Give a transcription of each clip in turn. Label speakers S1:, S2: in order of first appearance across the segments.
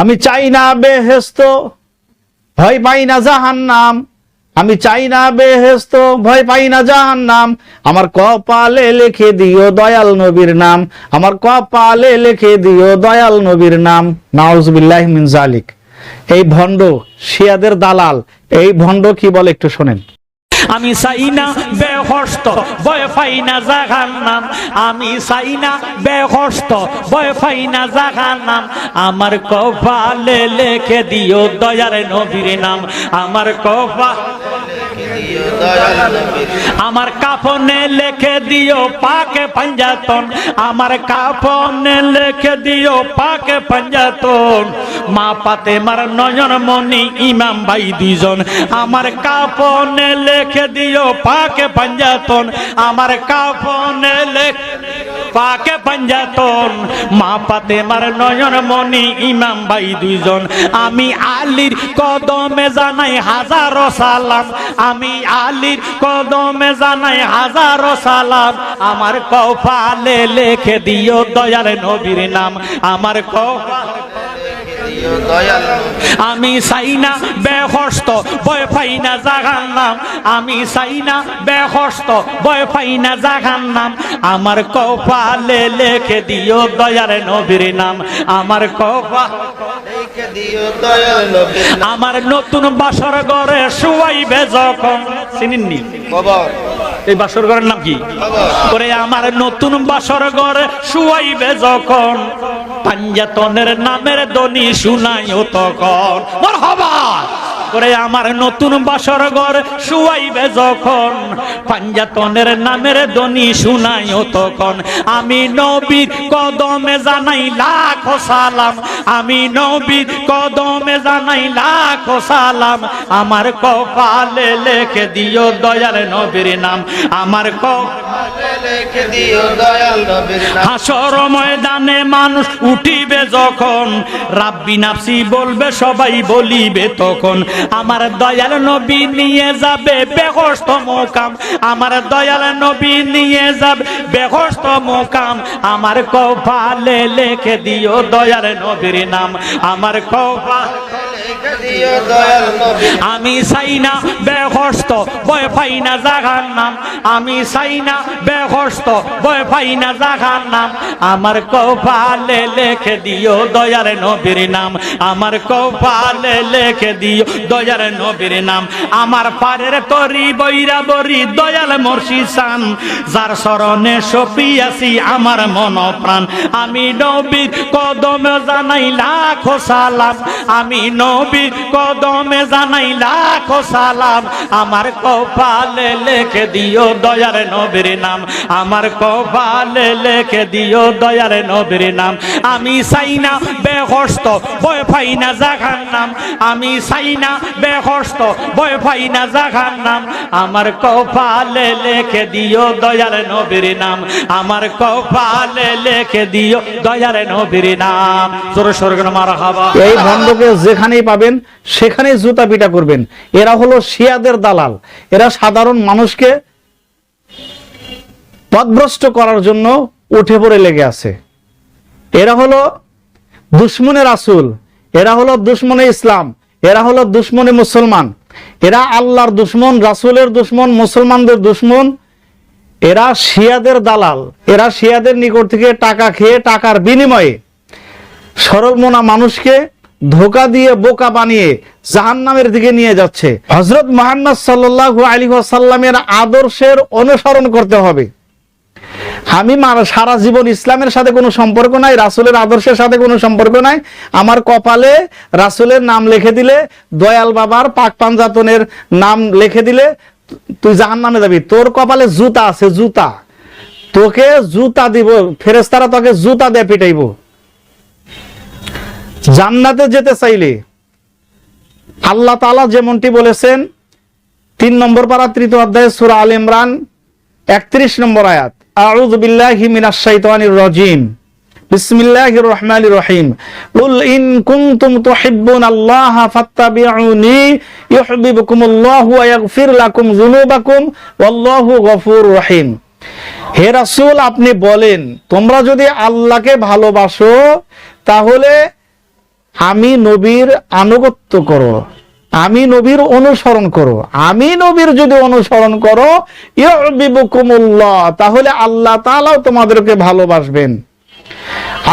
S1: আমি চাই না বেহেস্ত ভয় পাই না জাহান নাম আমি চাই না বেহেস্ত ভয় পাই না জাহান্নাম। আমার কপালে লিখে দিও দয়াল নবীর নাম। আমার কপালে লিখে দিও দয়াল নবীর নাম। নাউজবিল্লাহ মিন জালিক এই ভণ্ড শিয়াদের দালাল, এই ভণ্ড কি বলে একটু শোনেন।
S2: আমি চাই না বেহস্ত বয় ফাই না জাগার নাম আমি চাই না বেহস্ত বয় ফাই না জাগার নাম আমার কপালে লেখে দিও দয়ার নবীর নাম, আমার কপা আমার কাফনে লেখে দিও পাকে পাঞ্জাতন। আমার কাফনে লেখে দিও পাকে পাঞ্জাতন। মা পাতে মার নয়ন মনি ইমাম ভাই দুইজন। আমার কাফনে লেখে দিও পাকে পাঞ্জাতন। আমার কাফনে লেখ পাকে পাঞ্জাতন মা পাতে মার নয়ন মনি ইমাম ভাই দুইজন। আমি আলীর কদমে জানাই হাজারো সালাম। আমি আলীর কদমে জানাই হাজারো সালাম। আমার কফালে লেখে দিও দয়াল নবীর নাম। আমার কপালে আমি চাই না বেহস্ত ভয় পাই না জাগার নাম আমি চাই না বেহস্ত ভয় পাই না জাগার নাম আমার কপালে লেখে দিও দয়ার নবীর নাম। আমার কপা আমার নতুন বাসর ঘরে শুয়াইবে যখন। চিনিননি? এই বাসর ঘরের নাম কি? করে আমার নতুন বাসর ঘর শুয়াইবে যখন। পাঞ্জাতনের নামের দনি শুনাইও তখন। হবা করে আমার নতুন বাসর ঘর শুয়াইবে যখন। পাঞ্জাতনের নামের দনি শুনাইও তখন। আমি নবীর কদমে জানাই লাখ সালাম। আমি নবীর কদমে জানাই লাখ সালাম। আমার কপালে লেখে দিও দয়াল নবীর নাম। আমার কপালে হাসর ময়দানে মানুষ উঠিবে যখন, রাব্বি নাফসি বলবে, সবাই বলিবে তখন, আমার দয়াল নবী নিয়ে যাবে বেহস্ত মোকাম আমার দয়াল নবী নিয়ে যাবে বেহস্ত মোকাম আমার কপালে লেখে দিও দয়াল নবীর নাম, আমার কপাল আমি চাই না বেহস্ত ভয় পাই না জাগার নাম। আমি চাই না বেহস্ত ভয় পাই না জাগার নাম। আমার কপালে লেখে দিও দয়ার নবীর নাম। আমার কপালে লেখে দিও দয়ার নবীর নাম। আমার পারের তরি বৈরা বরি দয়াল মর্ষি সান। যার স্মরণে সপিয়াছি আমার মন প্রাণ আমি নবীর কদমে জানাই লাখো সালাম। আমি নবী কদমে জানাই লাখো সালাম। আমার কপালে লেখে দিও দয়ার নবীর নাম। আমার কপালে লেখে দিও দয়ার নবীর নাম। আমি চাই না বেহস্ত, ভয় পাই না জাগার নাম আমি চাই না বেহস্ত, ভয় পাই না জাগার নাম আমার কপালে লেখে দিও দয়ার নবীর নাম। আমার কপালে লেখে দিও দয়ার নবীর নাম। জোর স্বর্গ মারা হাবা
S1: এই ভণ্ডকে যেখানেই পাবেন, সেখানেই জুতা পিটা করবেন। এরা হলো শিয়াদের দালাল। এরা সাধারণ মানুষকে পথভ্রষ্ট করার জন্য উঠে পড়ে লেগে আছে। এরা হলো দুশ্মনের আসুল এরা হলো দুশ্মনে ইসলাম। এরা হলো দুশ্মনে মুসলমান। এরা আল্লাহর দুশ্মন, রাসূলের দুশ্মন, মুসলমানদের দুশ্মন। এরা শিয়াদের দালাল। এরা শিয়াদের নিকট থেকে টাকা খেয়ে টাকার বিনিময়ে সরল মোনা মানুষকে ধোকা দিয়ে বোকা বানিয়ে জাহান্নামের দিকে নিয়ে যাচ্ছে। হজরত মোহাম্মদ সাল্লাল্লাহু আলী সাল্লামের আদর্শের অনুসরণ করতে হবে। আমি সারা জীবন ইসলামের সাথে কোনো সম্পর্ক নাই, রাসূলের আদর্শের সাথে কোনো সম্পর্ক নাই। আমার কপালে রাসূলের নাম লিখে দিলে, দয়াল বাবার পাক পাঞ্জাতনের নাম লিখে দিলে, তুই জাহান নামে যাবি। তোর কপালে জুতা আছে, জুতা। তোকে জুতা দিব ফেরেস্তারা তোকে জুতা দিয়ে পিটাইবো। জান্নাতে যেতে চাইলে আল্লাহ তাআলা যেমনটি বলেছেন, তিন নম্বর পারা তৃতীয় অধ্যায় সূরা আল ইমরান, একত্রিশ নম্বর আয়াত। রহমানির রহিম। আপনি বলেন, তোমরা যদি আল্লাহকে ভালোবাসো, তাহলে আমি নবীর আনুগত্য করো। আমি নবীর অনুসরণ করো। আমি নবীর যদি অনুসরণ করো তাহলে আল্লাহ তাআলাও তোমাদেরকে ভালোবাসবেন।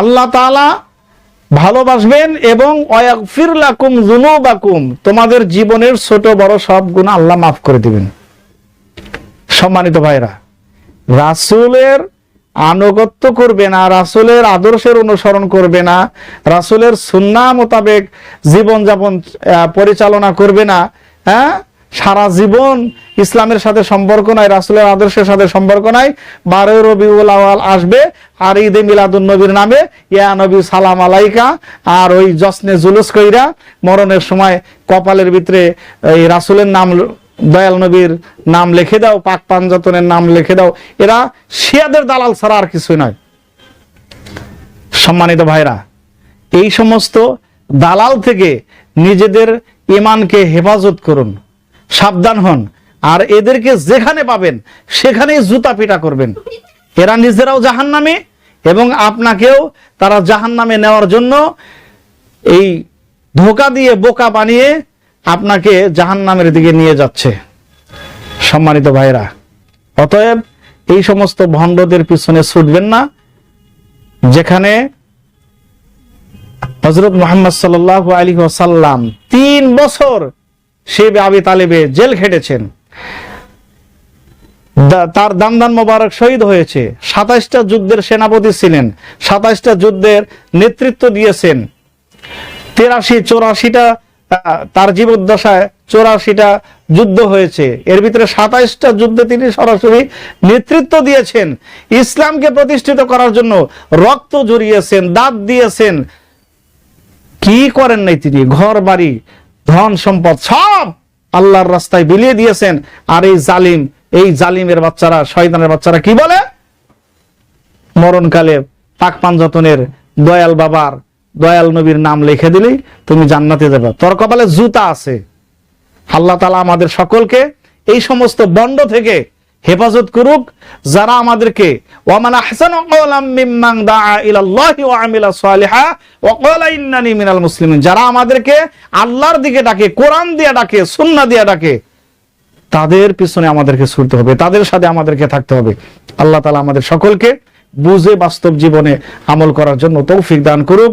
S1: আল্লাহ তাআলা ভালোবাসবেন এবং ওয়াগফির লাকুম যুনুবাকুম, তোমাদের জীবনের ছোট বড় সব গুণ আল্লাহ মাফ করে দিবেন। সম্মানিত ভাইরা, রাসূলের আনুগত্য করবে না, রাসূলের আদর্শের অনুসরণ করবে না, রাসুলের সুন্না মোতাবেক জীবনযাপন পরিচালনা করবে না হ্যাঁ? সারা জীবন ইসলামের সাথে সম্পর্ক নাই, রাসূলের আদর্শের সাথে সম্পর্ক নাই। বারোই রবিউল আওয়াল আসবে আর ঈদে মিলাদুন নবীর নামে, ইয়া নবী সালাম আলাইকা। আর ওই জশ্নে জুলুস কইরা মরণের সময় কপালের ভিতরে এই রাসূলের নাম দয়াল নবীর নাম লিখে দাও, পাক পাঞ্জাতনের নাম লিখে দাও। এরা শিয়াদের দালাল ছাড়া আর কিছুই নয়। সম্মানিত ভাইরা, এই সমস্ত দালাল থেকে নিজেদের ইমানকে হেফাজত করুন, সাবধান হন, আর এদেরকে যেখানে পাবেন, সেখানেই জুতা পিটা করবেন। এরা নিজেরাও জাহান্নামে এবং আপনাকেও তারা জাহান্নামে নেওয়ার জন্য এই ধোকা দিয়ে বোকা বানিয়ে আপনাকে জাহান্নামের দিকে নিয়ে যাচ্ছে। সম্মানিত ভাইরা অতএব এই সমস্ত ভণ্ডদের পিছনে ছুটবেন না, যেখানে হজরত মোহাম্মদ সাল্লাহ আলী ওসাল্লাম তিন বছর সে আবি তালেবে জেল খেটেছেন। তার দামদান মোবারক শহীদ হয়েছে। সাতাইশটা যুদ্ধের সেনাপতি ছিলেন, সাতাইশটা যুদ্ধের নেতৃত্ব দিয়েছেন। তেরাশি, চৌরাশিটা তার জীবদ্দশায় চৌরাশিটা যুদ্ধ হয়েছে। এর ভিতরে সাতাইশটা যুদ্ধে তিনি সরাসরি নেতৃত্ব দিয়েছেন। ইসলামকে প্রতিষ্ঠিত করার জন্য রক্ত জড়িয়েছেন, দাঁত দিয়েছেন। কি করেন নাই তিনি? ঘর বাড়ি ধন সম্পদ সব আল্লাহর রাস্তায় বিলিয়ে দিয়েছেন। আর এই জালিম, এই জালিমের বাচ্চারা, শয়তানের বাচ্চারা কি বলে? মরণকালে পাক পাঞ্জতনের দয়াল বাবার দয়াল নবীর নাম লিখে দিলেই তুমি জান্নাতে যাবে। তোর কপালে জুতা আছে। আল্লাহ তালা আমাদের সকলকে এই সমস্ত বন্ড থেকে হেফাজত করুক, যারা আমাদেরকে ওয়ামান যারা আমাদেরকে আল্লাহর দিকে ডাকে, কোরআন দিয়ে ডাকে, সুন্নাহ দিয়ে ডাকে, তাদের পিছনে আমাদেরকে ছুটতে হবে, তাদের সাথে আমাদেরকে থাকতে হবে। আল্লাহ তালা আমাদের সকলকে বুঝে বাস্তব জীবনে আমল করার জন্য তৌফিক দান করুক।